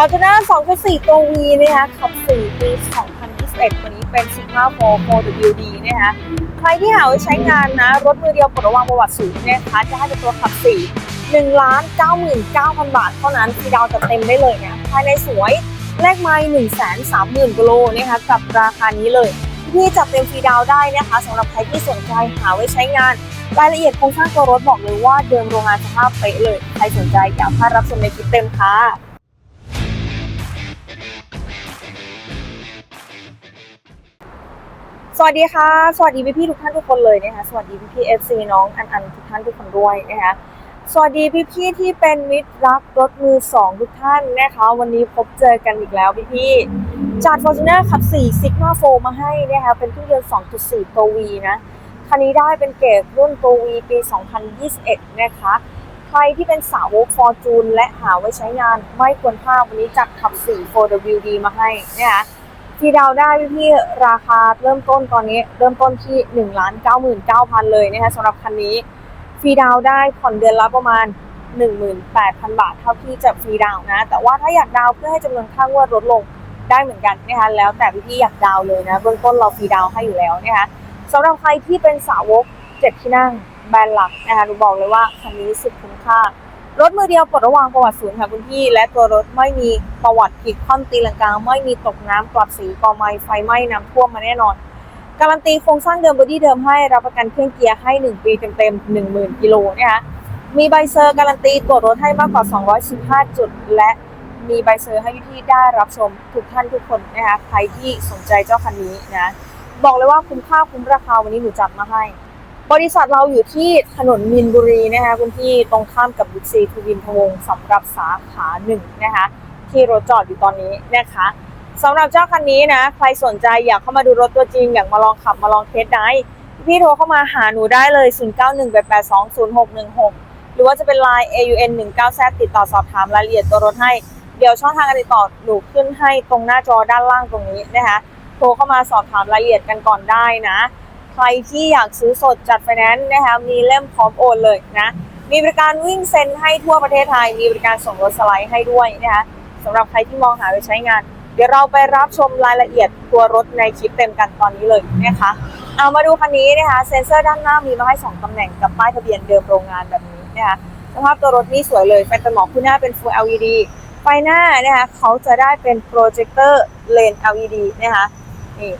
Fortuner 2.4 ตัว V นะคะขับ4ปี 2021 วันนี้เป็น Sigma 4 4WD นะคะใครที่หาไว้ใช้งานนะ รถมือเดียวปลดระวางประวัติสูงนะคะจะให้เป็นตัวขับ4 1ล้าน99,000 บาท เท่านั้นฟรีดาวจะเต็มได้เลยนะภายในสวยแลกไม้1 3 0 0 0 0กิโลนะคะกับราคานี้เลยที่จัดเต็มฟรีดาวได้นะคะสำหรับใครที่สนใจหาไว้ใช้งานรายละเอียดโครงสร้างตัวรถบอกเลยว่าเดิมโรงงานสภาพเป๊ะเลย ใครสนใจอย่าพลาดรับชมในคลิปเต็มค่ะ สวัสดีค่ะ สวัสดีพี่ๆทุกท่านทุกคนเลยนะคะ สวัสดีพี่ๆเอฟซีน้องอันอันทุกท่านทุกคนด้วยนะคะ สวัสดีพี่ๆที่เป็นมิตรรักรถมือสองทุกท่านนะคะ วันนี้พบเจอกันอีกแล้วพี่ๆจัด Fortuner ขับ4 Sigma 4มาให้นะคะเป็นเครื่องยนต์2.4 ตัว V นะ คันนี้ได้เป็นเกรดรุ่นตัว V ปี 2021 นะคะ ใครที่เป็นสาวก Fortune และหาไว้ใช้งานไม่ควรพลาดวันนี้จัดขับ4 4WD มาให้นะคะ ที่ดาวได้พี่ราคาเริ่มต้นตอนนี้เริ่มต้นที่1 99,000เเลยนะคะสำหรับคันนี้ฟรีดาวได้ผ่อนเดือนละประมาณ 18,000 บาท เท่าที่จะฟรีดาวนะ แต่ว่าถ้าอยากดาวเพื่อให้จำนวนค่างวดลดลงได้เหมือนกันนะคะแล้วแต่พี่ๆอยากดาวเลยนะเบื้องต้นเราฟรีดาวให้อยู่แล้วนะคะสำหรับใครที่เป็นสาวก7ที่นั่งแบรนด์หลักนะคะหนูบอกเลยว่าคันนี้สุดคุ้มค่า รถมือเดียวปลดระวางประวัติศูนย์ค่ะคุณพี่ และตัวรถไม่มีประวัติผิดคว่ำตีลังกาไม่มีตกน้ำกลับสีกอไม้ไฟไหม้น้ำท่วมมาแน่นอน การันตีโครงสร้างเดิมบอดี้เดิมให้รับประกันเครื่องเกียร์ให้ 1 ปีเต็มๆ10,000กิโลนะคะมีใบเซอร์การันตีตรวจรถให้มากกว่า 215 จุด และมีใบเซอร์ให้พี่ๆได้รับชมทุกท่านทุกคนนะคะใครที่สนใจเจ้าคันนี้นะบอกเลยว่าคุ้มค่าคุ้มราคาวันนี้หนูจัดมาให้ บริษัทเราอยู่ที่ถนนมินบุรีนะคะคุณพี่ตรงข้ามกับบิ๊กซีทูวินพวงสำหรับสาขาหนึ่งนะคะที่รถจอดอยู่ตอนนี้นะคะสำหรับเจ้าคันนี้นะ ใครสนใจอยากเข้ามาดูรถตัวจริง อยากมาลองขับมาลองเทสได้พี่โทรเข้ามาหาหนูได้เลย 0918820616 หรือว่าจะเป็น Line AUN 19 z ติดต่อสอบถามรายละเอียดตัวรถให้ เดี๋ยวช่องทางการติดต่อหนูขึ้นให้ตรงหน้าจอด้านล่างตรงนี้นะคะ โทรเข้ามาสอบถามรายละเอียดกันก่อนได้นะ รที่อยากซื้อสดจัดไฟแนนซ์นะคะมีเล่มพร้อมโอนเลยนะมีบริการวิ่งเซ็นให้ทั่วประเทศไทย มีบริการส่งรถสไลด์ให้ด้วยนะคะสำหรับใครที่มองหาไปใช้งาน เดี๋ยวเราไปรับชมรายละเอียดตัวรถในคลิปเต็มกันตอนนี้เลยนะคะเอามาดูคันนี้นะคะเซ็นเซอร์ด้านหน้ามีมาให้ 2ตำแหน่งกับป้ายทะเบียนเดิมโรงงานแบบนี้นะคะสภาพตัวรถนี่สวยเลยไฟตัดหมอกคู่หน้าเป็น Full LED ไฟหน้านะคะเขาจะได้เป็นโปรเจคเตอร์เลน LED นะคะนี่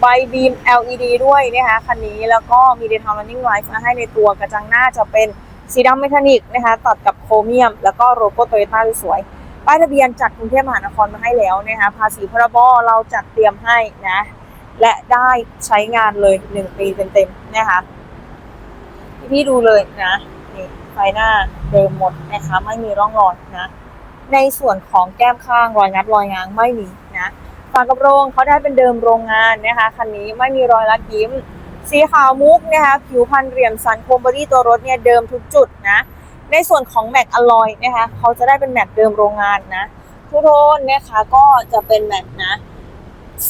ใบบีม LED ด้วยนะคะคันนี้แล้วก็มี Daytime Running Lights มาให้ในตัวกระจังหน้าจะเป็นสีดำเมทัลลิกนะคะตัดกับโครเมียม แล้วก็โลโก้โตโยต้าสวยป้ายทะเบียนจากกรุงเทพมหานครมาให้แล้วนะคะภาษีพรบเราจัดเตรียมให้นะ และได้ใช้งานเลย 1 ปีเต็มๆนะคะพี่ๆดูเลยนะนี่ไฟหน้าเดิมหมดนะคะไม่มีร่องรอยนะ ในส่วนของแก้มข้างรอยงัดรอยง้างไม่มี ฝากระโปรงเขาได้เป็นเดิมโรงงานนะคะคันนี้ไม่มีรอยลักยิ้ม สีขาวมุกนะคะผิวพันเหลี่ยมสันโคมบอดี้ตัวรถเนี่ยเดิมทุกจุดนะ ในส่วนของแม็กอลลอยนะคะเขาจะได้เป็นแม็กเดิมโรงงานนะทุกโทนนะคะก็จะเป็นแม็กนะ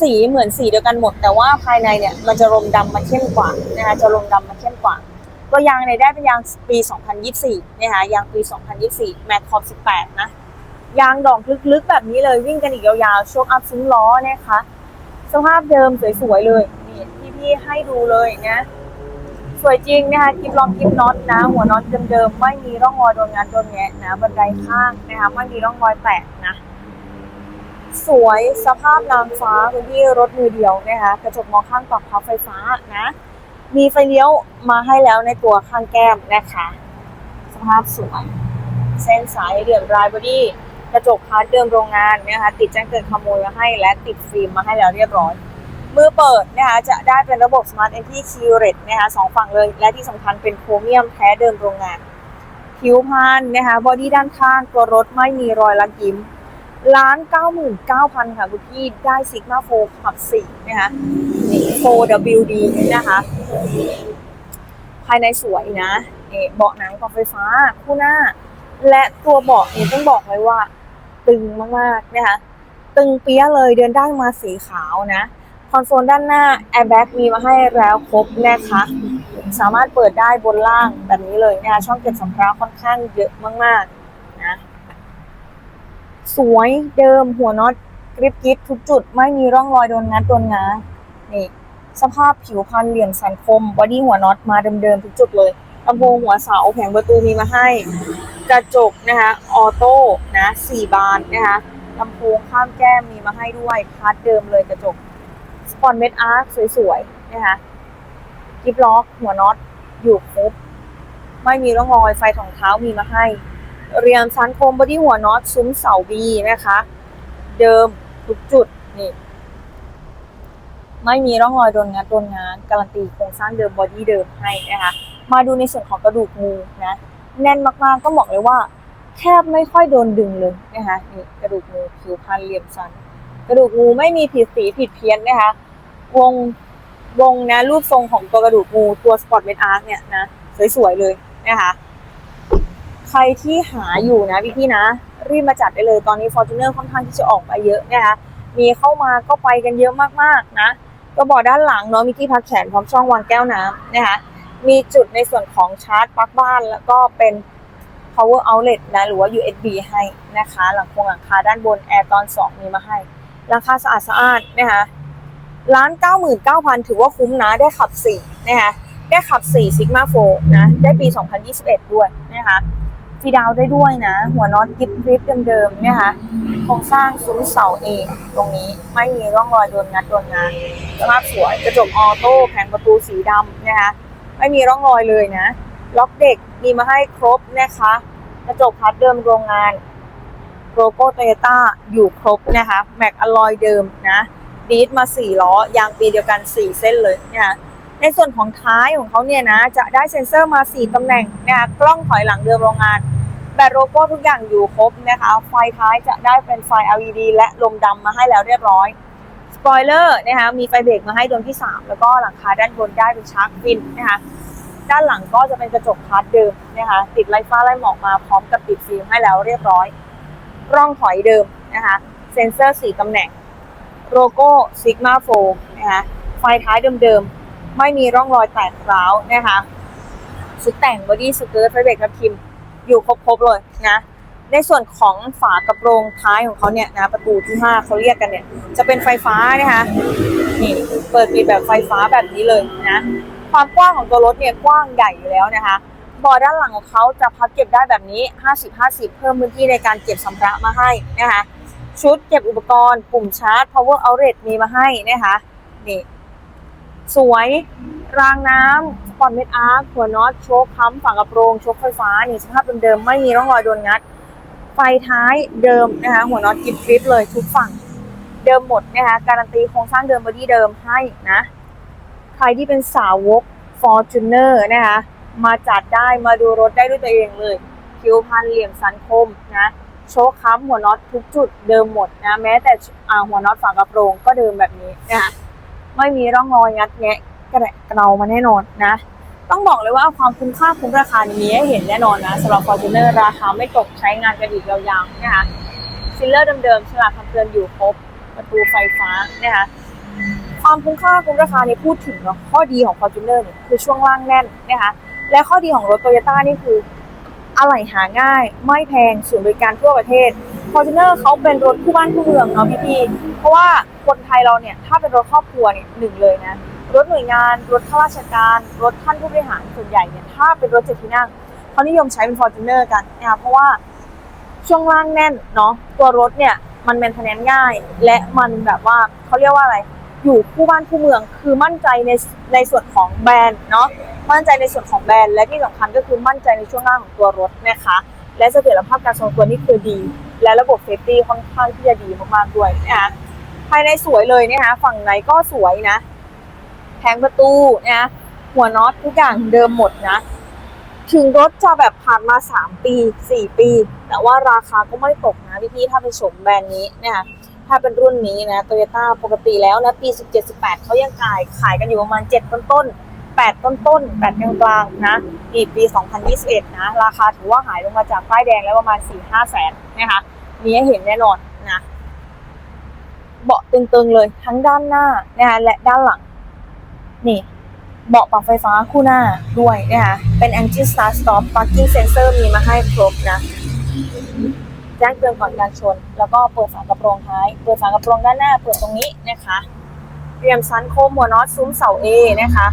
สีเหมือนสีเดียวกันหมด แต่ว่าภายในเนี่ยมันจะรมดำมาเข้มกว่านะคะจะรมดำมาเข้มกว่าตัวยางเนี่ยได้เป็นยางปี 2024นะคะยางปี 2024 แม็กคอม18 นะ ยางดอกลึกๆ แบบนี้เลยวิ่งกันอีกยาวๆ ช่วงอัพซุ้มล้อนะคะ สภาพเดิมสวยๆ เลยนี่พี่ๆให้ดูเลยนะสวยจริงนะคะกิบลองกิบน็อตนะ หัวน็อตเดิมๆ ไม่มีร่องรอยโดนงานโดนแงะนะบันไดข้างนะคะไม่มีร่องรอยแตกนะสวยสภาพนางฟ้าเป็นที่รถมือเดียวนะคะกระจกมองข้างปรับพับไฟฟ้านะ มีไฟเลี้ยวมาให้แล้วในตัวข้างแก้มนะคะ สภาพสวย เส้นสายเหลี่ยมรายบอดี้ กระจกพาร์ทเดิมโรงงานนะคะติดแจ้งเกิดขโมยมาให้และติดฟิล์มมาให้แล้วเรียบร้อย มือเปิดนะคะจะได้เป็นระบบ Smart Entry Key Red นะคะสองฝั่งเลย และที่สำคัญเป็นโครเมียมแท้เดิมโรงงาน ผิวพันนะคะบอดี้ด้านข้างตัวรถไม่มีรอยลักยิ้มล้านเก้าหมื่นเก้าพันค่ะคุณพี่ได้ซิกมาโฟขับสี่นะคะ 4WD นะคะ ภายในสวยนะเบาะหนังกรอบไฟฟ้าคู่หน้า และตัวเบาะเนี่ยต้องบอกเลยว่า ตึงมากๆนะคะตึงเปี้ยเลยเดินได้มาสีขาวนะคอนโซลด้านหน้าแอร์แบ็กมีมาให้แล้วครบนะคะสามารถเปิดได้บนล่างแบบนี้เลยนะคะช่องเก็บสัมภาระค่อนข้างเยอะมากๆนะสวยเดิมหัวน็อตกริบกริบทุกจุดไม่มีร่องรอยโดนงัดโดนงานี่สภาพผิวพันเหลี่ยมสันคมบอดี้หัวน็อตมาเดิมๆทุกจุดเลย ลำโพงหัวเสาแผงประตูมีมาให้ กระจกนะคะออโต้นะสี่บานนะคะลำโพงข้ามแก้มมีมาให้ด้วยพาร์ทเดิมเลยกระจกสปอนเม็ดอาร์คสวยๆนะคะกิฟล็อกหัวน็อตอยู่ครบไม่มีร่องรอยไฟถองเท้ามีมาให้ เรียมสันโคมบอดี้หัวน็อตซุ้มเสาบีนะคะ เดิมทุกจุดนี่ไม่มีร่องรอยโดนงัดโดนงานการันตีโครงสร้างเดิมบอดี้เดิมให้นะคะ มาดูในส่วนของกระดูกงูนะ แน่นมากๆก็บอกเลยว่า แทบไม่ค่อยโดนดึงเลยนะคะนี่กระดูกงูผิวพันเหลี่ยมสัน กระดูกงูไม่มีผิดสีผิดเพี้ยนนะคะ วงวงนะรูปทรงของตัวกระดูกงูตัวสปอร์ตเมดอาร์คเนี่ยนะสวยๆเลยนะคะใครที่หาอยู่นะพี่พี่ๆนะ รีบมาจัดได้เลยตอนนี้ Fortuner ค่อนข้างที่จะออกมาเยอะนะคะมีเข้ามาก็ไปกันเยอะมากๆนะกระบอกด้านหลังเนาะมีที่พักแขนพร้อมช่องวางแก้วน้ำนะคะ มีจุดในส่วนของชาร์จปลั๊กบ้าน แล้วก็เป็น power outlet นะหรือว่า USB ให้นะคะ หลังคงหลังคาด้านบนแอร์ตอน 2 มีมาให้ราคาสะอาดสะอาดนะคะร้าน 99,000 ถือว่าคุ้มนะได้ขับ 4 นะคะได้ขับ 4 Sigma 4นะ ได้ปี 2021 ด้วยนะคะฟีดาวได้ด้วยนะ หัวน็อตกิฟกริปเดิมๆนะคะโครงสร้างซุ้มเสาเองตรงนี้ไม่มีร่องรอยโดนงัดโดนงานสภาพสวยกระจกออโต้แผงประตูสีดำนะคะ ไม่มีร่องรอยเลยนะ ล็อกเด็กมีมาให้ครบนะคะ กระจกพัดเดิมโรงงานโลโก้โตโยต้าอยู่ครบนะคะแม็กอลอยเดิมนะดีดมา4ล้อยางปีเดียวกัน 4 เส้นเลยนะคะในส่วนของท้ายของเขาเนี่ยนะ จะได้เซ็นเซอร์มา 4ตำแหน่งนะคะกล้องถอยหลังเดิมโรงงานแบตโลโก้ทุกอย่างอยู่ครบนะคะ ไฟท้ายจะได้เป็นไฟ LED และลมดำมาให้แล้วเรียบร้อย ปอยเลอร์นะคะมีไฟเบรกมาให้ดวงที่ 3 แล้วก็หลังคาด้านบนได้เป็นชาร์กฟินนะคะด้านหลังก็จะเป็นกระจกพาร์ทเดิมนะคะติดไลฟ้าไล่หมอกมาพร้อมกับติดฟิล์มให้แล้วเรียบร้อย ร่องถอยเดิมนะคะเซ็นเซอร์ 4ตำแหน่งโลโก้ซิกมาโฟนะคะไฟท้ายเดิมๆ ไม่มีร่องรอยแตกร้าวนะคะชุดแต่งบอดี้สเกิร์ตไฟเบรกกับคิมอยู่ครบๆเลยนะ ในส่วนของฝากระโปรงท้ายของเขาเนี่ยนะประตูที่5เขาเรียกกันเนี่ย จะเป็นไฟฟ้านะคะนี่เปิดปิดแบบไฟฟ้าแบบนี้เลยนะความกว้างของตัวรถเนี่ยกว้างใหญ่อยู่แล้วนะคะบาะด้านหลังของเขาจะพับเก็บได้แบบนี้ 50-50 เพิ่มพื้นที่ในการเก็บสัมภาระมาให้นะคะชุดเก็บอุปกรณ์ปุ่มชาร์จ power outlet มีมาให้นะคะนี่สวยรางน้ำสปอนเม็ดอาร์คหัวน็อตโชคค้ำฝากระโปรงโชคไฟฟ้านี่สภาพเดิมๆไม่มีร่องรอยโดนงัด ไฟท้ายเดิมนะคะ หัวน็อตกิบกริปเลยทุกฝั่งเดิมหมดนะคะการันตีโครงสร้างเดิมบอดี้เดิมให้นะ ใครที่เป็นสาวก Fortuner นะคะ มาจัดได้มาดูรถได้ด้วยตัวเองเลยผิวพันเหลี่ยมสันคมนะโชคค้ำหัวน็อตทุกจุดเดิมหมดนะแม้แต่อหัวน็อตฝากระโปรงก็เดิมแบบนี้นะคะไม่มีร่องรอยงัดแงะกระแดะเกลามาแน่นอนนะ ต้องบอกเลยว่าความคุ้มค่าคุ้มราคานี้มีให้เห็นแน่นอนนะสำหรับ Fortuner ราคาไม่ตกใช้งานกันอีกยาวๆนะคะซิลเลอร์เดิมๆฉลากคำเตือนอยู่ครบประตูไฟฟ้านะคะความคุ้มค่าคุ้มราคาเนี่ยพูดถึงเนาะข้อดีของ Fortuner เนี่ยคือช่วงล่างแน่นนะคะและข้อดีของรถโตโยต้านี่คืออะไหล่หาง่าย ไม่แพงศูนย์บริการทั่วประเทศ Fortuner เขาเป็นรถคู่บ้านคู่เมืองเนาะพี่ๆเพราะว่าคนไทยเราเนี่ยถ้าเป็นรถครอบครัวเนี่ยหนึ่งเลยนะ รถหน่วยงาน รถข้าราชการ รถท่านผู้บริหารส่วนใหญ่เนี่ยถ้าเป็นรถเจ็ดที่นั่งเขานิยมใช้เป็น Fortuner กันนะคะเพราะว่าช่วงล่างแน่นเนาะตัวรถเนี่ยมัน m ม i เทนแนนง่าย และมันแบบว่าเขาเรียกว่าอะไร อยู่คู่บ้านคู่เมืองคือมั่นใจในในส่วนของแบรนด์เนาะมั่นใจในส่วนของแบรนด์และที่สำคัญก็คือมั่นใจในช่วงล่างของตัวรถนะคะและเสถียรภาพการทรงตัวนี่คือดี และระบบเซฟตี้ค่อนข้างที่จะดีมากๆด้วยนะคะภายในสวยเลยนะคะฝั่งไหนก็สวยนะ ผงประตูนะหัวน็อตทุกอย่างเดิมหมดนะ ถึงรถจะแบบผ่านมา 3 ปี 4 ปี แต่ว่าราคาก็ไม่ตกนะพี่ๆถ้าเป็นชมแบรนด์นี้นะคะถ้าเป็นรุ่นนี้นะโตโยต้าปกติแล้วนะปี 17-18เขายังขายขายกันอยู่ประมาณ 7 ต้นต้น8 ต้นต้น8กลางกลางๆนะปีปี 2021 นะ ราคาถือว่าหายลงมาจากป้ายแดงแล้วประมาณ 4-5 แสนนะคะมีให้เห็นแน่นอนนะ เบาะตึงๆเลยทั้งด้านหน้านะคะและด้านหลัง นี่เบาะปรับไฟฟ้าคู่หน้าด้วยนะคะเป็น Engine Start Stop Parking Sensor มีมาให้ครบนะแจ้งเตือนก่อนการชน แล้วก็เปิดฝากระโปรงท้าย เปิดฝากระโปรงด้านหน้า เปิดตรงนี้นะคะเตรียมซันโคมหัวน็อตซุ้มเสาเอนะคะ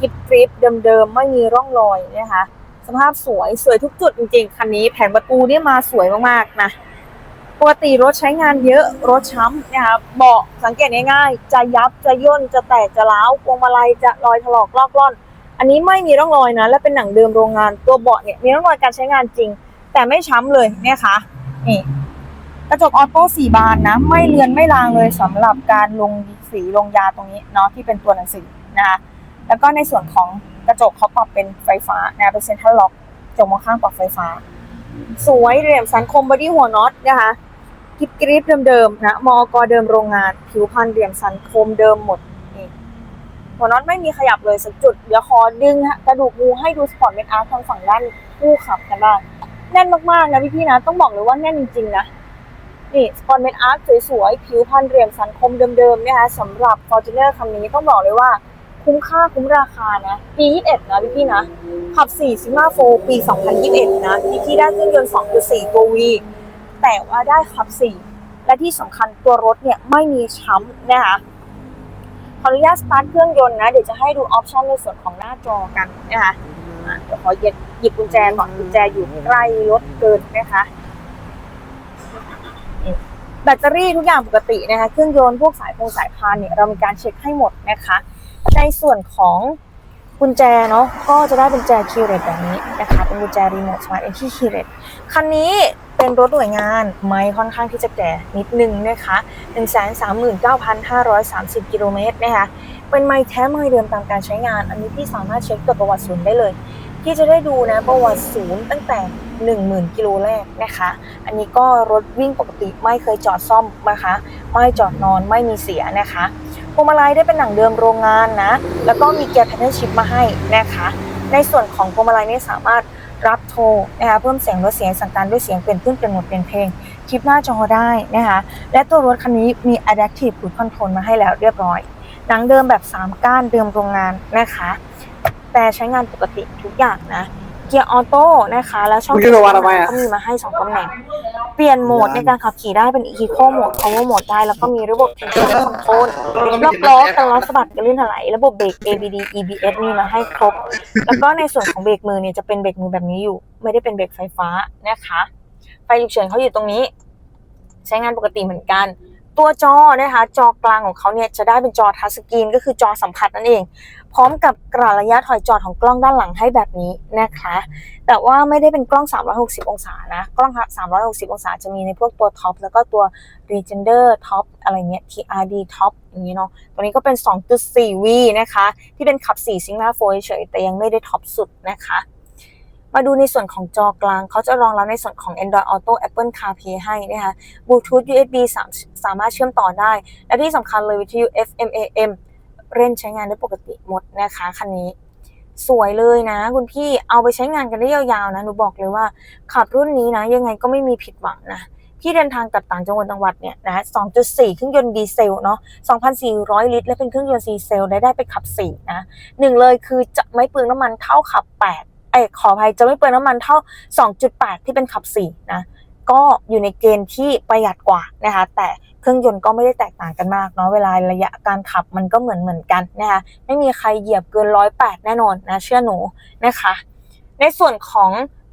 กิบกริปเดิมๆ ไม่มีร่องรอยนะคะ สภาพสวยสวยทุกจุดจริงๆ คันนี้แผงประตูเนี่ยมาสวยมากๆ นะ ปกติรถใช้งานเยอะรถช้ำนะคะเบาะสังเกตง่ายๆจะยับจะย่นจะแตกจะร้าวพวงมาลัยจะรอยถลอกลอกล่อน อันนี้ไม่มีร่องรอยนะ และเป็นหนังเดิมโรงงานตัวเบาะเนี่ยมีร่องรอยการใช้งานจริง แต่ไม่ช้ำเลยเนี่ยค่ะนี่กระจกออโต้สี่บานนะ ไม่เลือนไม่ลางเลยสำหรับการลงสีลงยาตรงนี้เนาะที่เป็นตัวหนังสือนะคะแล้วก็ในส่วนของกระจกเขาปรับเป็นไฟฟ้านะเป็นเซ็นทรัลล็อกจกมองข้างปรับไฟฟ้า สวยเหลี่ยมสันคมบอดี้หัวน็อตนะคะกริบกริบเดิมๆนะมอกเดิมโรงงาน ผิวพันเหลี่ยมสันคมเดิมหมดนี่หัวน็อตไม่มีขยับเลยสักจุด เดี๋ยวขอดึงฮะกระดูกงูให้ดูสปอร์ตเมนอาร์ทางฝั่งด้านผู้ขับกันบ้างแน่นมากๆนะพี่ๆนะต้องบอกเลยว่าแน่นจริงๆนะนี่สปอร์ตเมนอาร์สวยๆ ผิวพันเหลี่ยมสันคมเดิมๆนะคะสำหรับ Fortuner คันนี้ต้องบอกเลยว่า คุ้มค่าคุ้มราคานะปี 21 นะพี่ๆนะ ขับ4 Sigma 4ปี 2021 นะที่ที่ได้เครื่องยนต์ 2.4 ตัว V แต่ว่าได้ขับ 4 และที่สำคัญตัวรถเนี่ยไม่มีช้ำนะคะขออนุญาตสตาร์ทเครื่องยนต์นะ เดี๋ยวจะให้ดูออปชันในส่วนของหน้าจอกันนะคะเดี๋ยวขอหยิบหยิบกุญแจก่อนกุญแจอยู่ใกล้รถเกินนะคะแบตเตอรี่ทุกอย่างปกตินะคะ เครื่องยนต์พวกสายพงสายพานเนี่ยเรามีการเช็คให้หมดนะคะ ในส่วนของกุญแจเนาะก็จะได้กุญแจคีย์เรตแบบนี้นะคะเป็นกุญแจรีโมทสมาร์ทเอ็นที่คีย์เรตคันนี้เป็นรถหน่วยงานไม่ค่อนข้างที่จะแก่นิดนึงนะคะ139,530กิโลเมตรนะคะเป็นไม้แท้ไม้เดิมตามการใช้งาน อันนี้พี่สามารถเช็คตัวประวัติศูนย์ได้เลยพี่จะได้ดูนะประวัติศูนย์ตั้งแต่ 10,000กิโลแรกนะคะ อันนี้ก็รถวิ่งปกติไม่เคยจอดซ่อมนะคะ ไม่จอดนอนไม่มีเสียนะคะ พวงมาลัยได้เป็นหนังเดิมโรงงานนะ แล้วก็มีเกียร์แพทเทิร์นชิพมาให้นะคะ ในส่วนของพวงมาลัยนี่สามารถรับโทรนะคะเพิ่มเสียงลดเสียงสั่งการด้วยเสียงเปลี่ยนขึ้นเปลี่ยนหมดเปลี่ยนเพลงคลิปหน้าจอได้นะคะและตัวรถคันนี้มี Adaptive Cruise Control มาให้แล้วเรียบร้อย หนังเดิมแบบ 3 ก้านเดิมโรงงานนะคะ แต่ใช้งานปกติทุกอย่างนะ กียร์ออโต้นะคะ แล้วช่องมึงจะระวังทำไมอะ ก็มีมาให้2ตำแหน่ง เปลี่ยนโหมดในการขับขี่ได้เป็น Eco Mode Power Mode ได้ แล้วก็มีระบบ Traction Control ล็อกล้อกันล้อสะบัดกันลื่นถลายระบบเบรก ABD EBS มีมาให้ครบ แล้วก็ในส่วนของเบรกมือเนี่ยจะเป็นเบรกมือแบบนี้อยู่ ไม่ได้เป็นเบรกไฟฟ้านะคะ ไฟฉุกเฉินเขาอยู่ตรงนี้ ใช้งานปกติเหมือนกัน ตัวจอนะคะ จอกลางของเขาเนี่ยจะได้เป็นจอทัชสกรีนก็คือจอสัมผัสนั่นเอง พร้อมกับกระระยะถอยจอดของกล้องด้านหลังให้แบบนี้นะคะ แต่ว่าไม่ได้เป็นกล้อง 360 องศานะ กล้อง 360 องศาจะมีในพวกตัวท็อปแล้วก็ตัว Regender Top อะไรเงี้ย TRD Top อย่างนี้เนาะตัวนี้ก็เป็น 2.4V นะคะ ที่เป็นขับ4 Sigma 4เฉยแต่ยังไม่ได้ท็อปสุดนะคะ มาดูในส่วนของจอกลาง เขาจะรองรับในส่วนของ Android Auto Apple CarPlay ให้นะคะ Bluetooth USB สามสามารถเชื่อมต่อได้ และที่สำคัญเลยวิทยุ FM AM เล่นใช้งานได้ปกติหมดนะคะคันนี้ สวยเลยนะ คุณพี่เอาไปใช้งานกันได้ยาวๆนะหนูบอกเลยว่า ขับรุ่นนี้นะ ยังไงก็ไม่มีผิดหวังนะที่เดินทางกับต่างจังหวัดจังหวัดเนี่ยนะ 2.4 เครื่องยนต์ดีเซลเนาะ 2,400 ลิตร และเป็นเครื่องยนต์ดีเซลได้ได้ไปขับ 4 นะหนึ่งเลยคือจะไม่เปลืองน้ำมันเท่าขับ 8 เอ้ขออภัยจะไม่เปลืองน้ำมันเท่า 2.8 ที่เป็นขับ4นะ ก็อยู่ในเกณฑ์ที่ประหยัดกว่านะคะ แต่เครื่องยนต์ก็ไม่ได้แตกต่างกันมากเนาะเวลาระยะการขับมันก็เหมือนเหมือนกันนะคะไม่มีใครเหยียบเกิน108แน่นอนนะเชื่อหนูนะคะ ในส่วนของ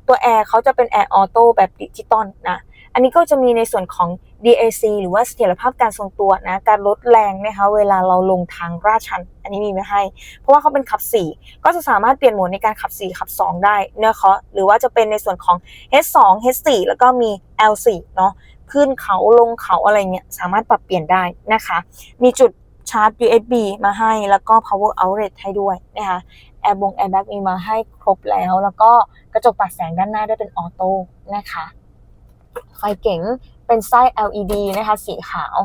ตัวแอร์เขาจะเป็นแอร์ออโต้แบบดิจิตอลนะอันนี้ก็จะมีในส่วนของ DAC หรือว่าเสถียรภาพการทรงตัวนะ การลดแรงนะคะ เวลาเราลงทางราชัน อันนี้มีไว้ให้ เพราะว่าเขาเป็นขับ 4 ก็จะสามารถเปลี่ยนโหมดในการขับ 4 ขับ 2 ได้นะคะหรือว่าจะเป็นในส่วนของ H2 H4 แล้วก็มี L4 เนาะ ขึ้นเขาลงเขาอะไรเงี้ย สามารถปรับเปลี่ยนได้นะคะ มีจุดชาร์จ USB มาให้ แล้วก็ power outlet ให้ด้วยนะคะแอร์บงแอร์แบ็กมีมาให้ครบแล้ว แล้วก็กระจกปัดแสงด้านหน้าได้เป็นออโต้นะคะ ไฟเก๋งเป็นไส้ LED นะคะ สีขาว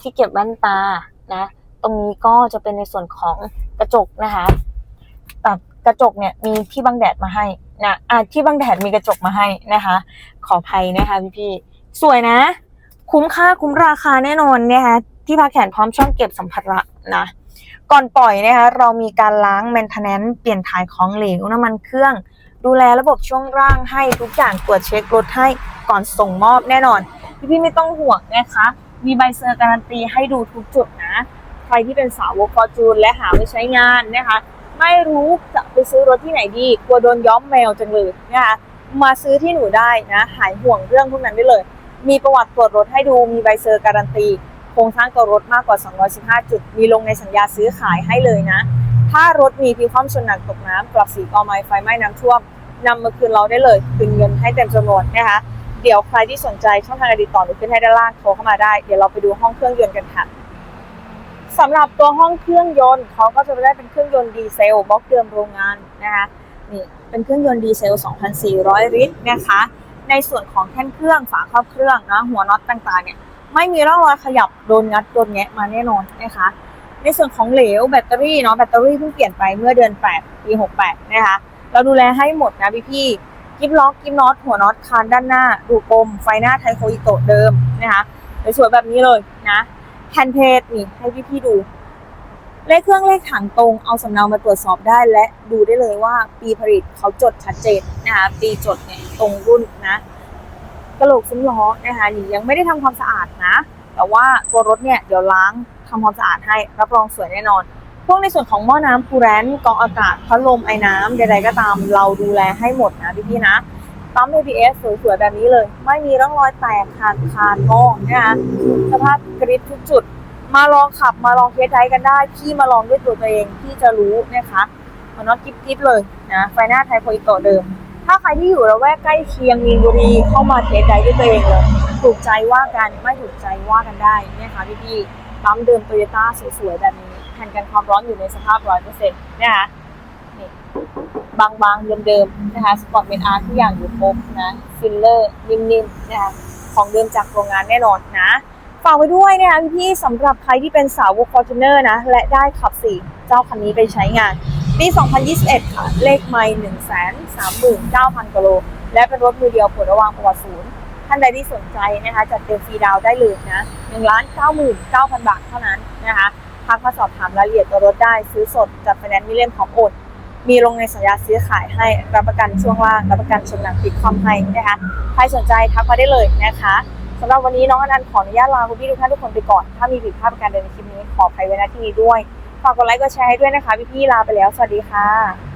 ที่เก็บแว่นตานะตรงนี้ก็จะเป็นในส่วนของกระจกนะคะแต่กระจกเนี่ยมีที่บังแดดมาให้นะอะที่บังแดดมีกระจกมาให้นะคะ ขออภัยนะคะพี่ๆสวยนะ คุ้มค่าคุ้มราคาแน่นอนนะคะที่พักแขนพร้อมช่องเก็บสัมภาระนะก่อนปล่อยนะคะเรามีการล้างแมนเทนแนนเปลี่ยนถ่ายของเหลวน้ำมันเครื่อง ดูแลระบบช่วงล่างให้ทุกอย่างตรวจเช็ครถให้ก่อนส่งมอบแน่นอน พี่ๆไม่ต้องห่วงนะคะ มีใบเซอร์การันตีให้ดูทุกจุดนะ ใครที่เป็นสาวกฟอร์จูนและหาไปใช้งานนะคะ ไม่รู้จะไปซื้อรถที่ไหนดี กลัวโดนย้อมแมวจังเลยนะคะมาซื้อที่หนูได้นะ หายห่วงเรื่องพวกนั้นได้เลย มีประวัติตรวจรถให้ดู มีใบเซอร์การันตี โครงสร้างตัวรถมากกว่า 215 จุด มีลงในสัญญาซื้อขายให้เลยนะ ถ้ารถมีพลิกคว่ำชนหนักตกน้ำกลับสีกอไม้ไฟไหม้น้ำท่วมนำมาคืนเราได้เลยคืนเงินให้เต็มจำนวนนะคะเดี๋ยวใครที่สนใจช่องทางการติดต่อหนูขึ้นให้ด้านล่างโทรเข้ามาได้ เดี๋ยวเราไปดูห้องเครื่องยนต์กันค่ะสำหรับตัวห้องเครื่องยนต์เขาก็จะได้เป็นเครื่องยนต์ดีเซลบล็อกเดิมโรงงานนะคะนี่เป็นเครื่องยนต์ดีเซล 2,400 ลิตรนะคะ ในส่วนของแท่นเครื่องฝาครอบเครื่องนะหัวน็อตต่างๆเนี่ยไม่มีร่องรอยขยับโดนงัดโดนแงะมาแน่นอนนะคะ ในส่วนของเหลวแบตเตอรี่เนาะแบตเตอรี่เพิ่งเปลี่ยนไปเมื่อเดือน 8 ปี 68 นะคะ เราดูแลให้หมดนะพี่พี่กิฟล็อกกิฟน็อตหัวน็อตคานด้านหน้า ดูกลม ไฟหน้าไทโคอิโตะเดิมนะคะสวยแบบนี้เลยนะแฮนเพจนี่ให้พี่พี่ดูเลขเครื่องเลขถังตรงเอาสำเนามาตรวจสอบได้ และดูได้เลยว่าปีผลิตเขาจดชัดเจนนะคะปีจดเนี่ยตรงรุ่นนะกระโหลกซุ้มล้อนะคะนี่ยังไม่ได้ทำความสะอาดนะ แต่ว่าตัวรถเนี่ยเดี๋ยวล้าง ทำความสะอาดให้รับรองสวยแน่นอน พวกในส่วนของหม้อน้ำคูแรนต์กองอากาศพัดลมไอ้น้ำใดๆก็ตามเราดูแลให้หมดนะพี่ๆนะปั๊ม ABS สวยๆแบบนี้เลย ไม่มีร่องรอยแตกขาดขาดงอนะคะสภาพกริบทุกจุด มาลองขับมาลองเทสไดกันได้ พี่มาลองด้วยตัวตัวเองพี่จะรู้นะคะมันน็อตกิ๊บๆเลยนะไฟหน้าไทยโพอิโตเดิม ถ้าใครที่อยู่ระแวกใกล้เคียงมีนบุรีเข้ามาเทสไดด้วยตัวเองเลย ถูกใจว่ากันไม่ถูกใจว่ากันได้นะคะพี่ๆ ปั๊มเดิมโตโยต้าสวยๆ แบบนี้แผ่นกันความร้อนอยู่ในสภาพร้อยเปอร์เซ็นต์นะคะนี่บางๆเดิมๆนะคะสปอร์ตเมนอาร์ทุกอย่างอยู่ครบนะฟิลเลอร์นิ่มๆนะคะของเดิมจากโรงงานแน่นอนนะฝากไว้ด้วยนะคะพี่ๆสำหรับใครที่เป็นสาวกฟอร์จูเนอร์นะ และได้ขับสี่เจ้าคันนี้ไปใช้งาน ปี 2021 ค่ะ เลขไม่139,000กิโล และเป็นรถมือเดียวเปิดระวางประวัติศูนย์ ท่านใดที่สนใจนะคะจัดเต็มฟรีดาวได้เลยนะ 1ล้าน99,000บาทเท่านั้นนะคะทักมาสอบถามรายละเอียดตัวรถได้ซื้อสดจัดไฟแนนซ์มีเล่มพร้อมโอนมีลงในสัญญาซื้อขายให้รับประกันช่วงล่างรับประกันชมหนังติดความให้นะคะใครสนใจทักมาได้เลยนะคะสำหรับวันนี้น้องอนันต์ขออนุญาตลาคุณพี่ทุกท่านทุกคนไปก่อน ถ้ามีผิดพลาดประการใดในคลิปนี้ขออภัยไว้ณที่นี้ด้วยฝากกดไลค์กดแชร์ให้ด้วยนะคะพี่ๆลาไปแล้วสวัสดีค่ะ